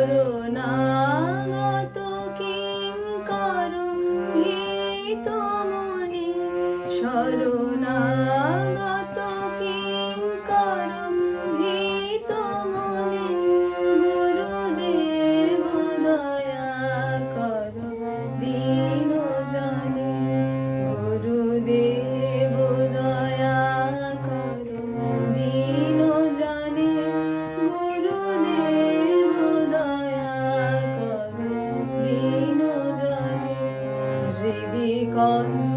Karuna. Oh.